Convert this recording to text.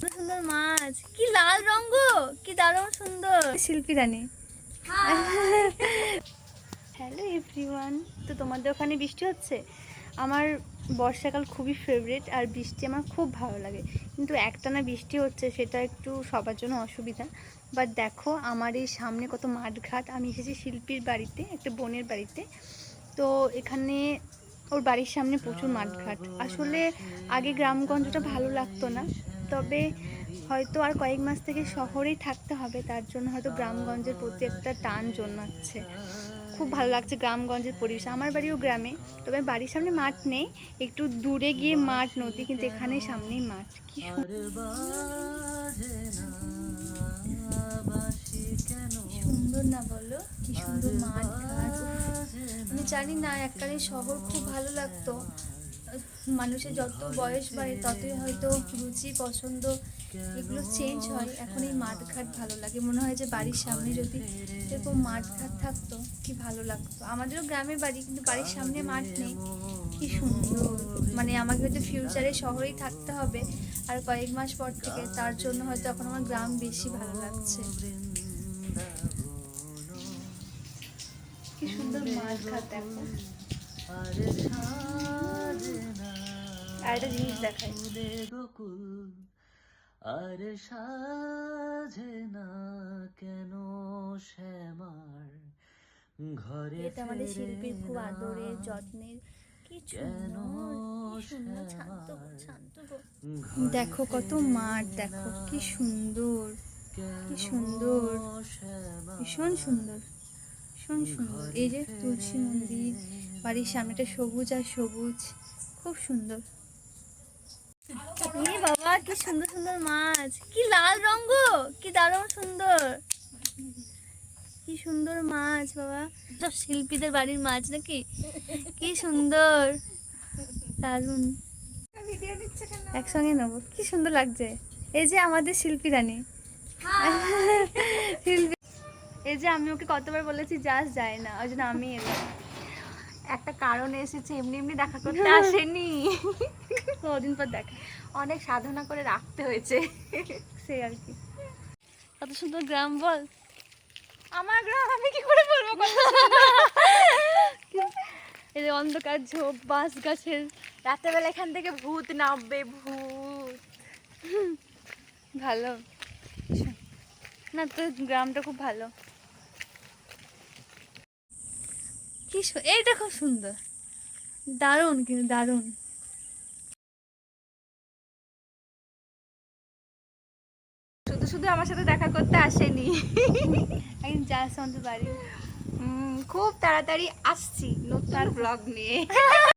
সুন্দর মাছ। কি লাল রঙ কি দারুণ সুন্দর। শিল্পী রানী। হ্যালো এভরিওয়ান তো তোমাদের ওখানে বৃষ্টি হচ্ছে? আমার বর্ষাকাল খুবই ফেভারিট আর বৃষ্টি আমার খুব ভালো লাগে। কিন্তু একটানা বৃষ্টি হচ্ছে সেটা একটু সবার জন্য অসুবিধা। বাট দেখো আমার এই সামনে কত মাঠঘাট। আমি এসেছি শিল্পীর বাড়িতে একটা বোনের বাড়িতে। তো এখানে ওর বাড়ির সামনে প্রচুর মাঠঘাট। আসলে আগে গ্রামগঞ্জটা ভালো লাগতো না তবে হয়তো আর কয়েক মাস থেকে শহরেই থাকতে হবে তার জন্য হয়তো গ্রামগঞ্জের প্রতি একটা টান জন্মাচ্ছে। খুব ভালো লাগছে গ্রামগঞ্জের পরিবেশ। আমার বাড়িও গ্রামে তবে বাড়ির সামনে মাঠ নেই একটু দূরে গিয়ে মাঠ নদী কিন্তু এখানে সামনেই মাঠ। কি সুন্দর সুন্দর না বলো? কি সুন্দর মাঠ আমি জানি না, এককালে শহর খুব ভালো লাগতো। মানুষের যত বয়স বাড়ে, ততই হয়তো রুচি, পছন্দ এগুলো চেঞ্জ হয়। এখন এই মাঠঘাট ভালো লাগে। মনে হয় যে বাড়ির সামনে যদি এরকম মাঠঘাট থাকতো, কি ভালো লাগতো। আমাদেরও গ্রামে বাড়ি, কিন্তু বাড়ির সামনে মাঠ নেই। কি সুন্দর। মানে আমাকে হয়তো ফিউচারে শহরেই থাকতে হবে। আর কয়েক মাস পর থেকে তার জন্য হয়তো এখন আমার গ্রাম বেশি ভালো লাগছে। কি সুন্দর মাঠঘাট দেখো। আর একটা জিনিস গোকুল আর সাজে না কেন শ্যামার ঘরে এটা আমাদের শিল্পীর খুব আদরের যত্নের। দেখো কত মাঠ দেখো কি সুন্দর কি সুন্দর ভীষণ সুন্দর। ভীষণ সুন্দর। এই যে তুলসী মন্দির বাড়ির সামনেটা সবুজ আর সবুজ খুব সুন্দর। এ বাবা কি সুন্দর সুন্দর মাছ। কি লাল রঙ কি দারুণ সুন্দর। কি সুন্দর মাছ বাবা। সব শিল্পীদের বাড়ির মাছ নাকি? কি সুন্দর। দারুণ। একসঙ্গে নেব। কি সুন্দর লাগছে। এই যে আমাদের শিল্পী রানী। শিল্পী এই যে আমি ওকে কতবার বলেছি যাস যায় না। ওই জন্য আমি এলাম। একটা কারণে এসেছে এমনি এমনি দেখা করতে আসেনি। কদিন পর দেখা। অনেক সাধনা করে রাখতে হয়েছে। সেই আর কি। কত সুন্দর গ্রাম বল। আমার গ্রাম আমি কি করে বলব এই যে অন্ধকার ঝোপ বাঁশ গাছের। রাত্রেবেলা এখান থেকে ভূত নামবে ভূত। ভালো। না তো গ্রামটা খুব ভালো। কি এইটা খুব সুন্দর। দারুণ কিন্তু দারুণ। শুধু শুধু আমার সাথে দেখা করতে আসেনি। একদিন যাস আমাদের বাড়ি। উম, খুব তাড়াতাড়ি আসছি নতুন ব্লগ নিয়ে।